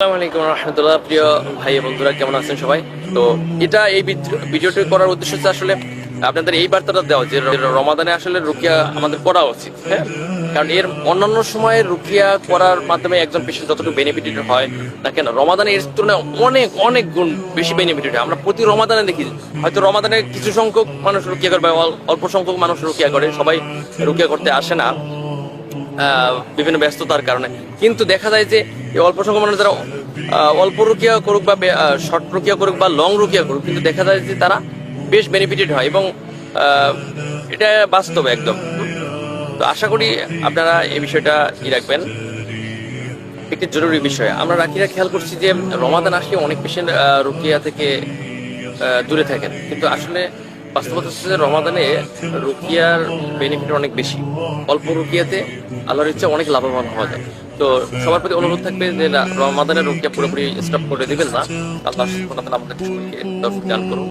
রহমতুল্লাহ, প্রিয় ভাই বন্ধুরা, কেমন আছেন সবাই? তো এটা এই ভিডিওটি করার উদ্দেশ্য হচ্ছে আসলে আপনাদের এই বার্তাটা দেওয়া যে রমাদানে আসলে রুকিয়া আমাদের করা উচিত হ্যাঁ? কারণ এর অন্যান্য সময়ে রুকিয়া করার মাধ্যমে একজন পেশেন্ট যতটুকু বেনিফিটেড হয় না কেন? রমাদানে এর তুলনায় অনেক অনেক গুণ বেশি বেনিফিটেড হয়। আমরা প্রতি রমাদানে দেখি, হয়তো রমাদানে কিছু সংখ্যক মানুষ রুকিয়া করে বা অল্প সংখ্যক মানুষ রুকিয়া করে, সবাই রুকিয়া করতে আসে না। বিভিন্ন ব্যস্ততার কারণে। কিন্তু দেখা যায় যে অল্প সংখ্যক মানুষ যারা অল্প রুকিয়া করুক বা শর্ট রুকিয়া করুক বা লং রুকিয়া করুক, কিন্তু দেখা যায় যে তারা বেশ বেনিফিটেড হয় এবং এটা বাস্তব একদম। তো আশা করি আপনারা এই বিষয়টা ই রাখবেন। একটি জরুরি বিষয়। আমরা রাখিরা খেয়াল করছি যে রমাদান আসলে অনেক পেশেন্ট রুকিয়া থেকে দূরে থাকেন। কিন্তু আসলে বাস্তবতা হচ্ছে যে রমাদানে রুকিয়ার বেনিফিট অনেক বেশি। অল্প রুকিয়াতে আল্লাহর ইচ্ছা অনেক লাভবান হওয়া যায়। তো সবার প্রতি অনুরোধ থাকবে যে রমাদানের রুকিয়া পুরোপুরি স্টপ করে দিবেন না। আল্লাহ আমাদের দান করুন।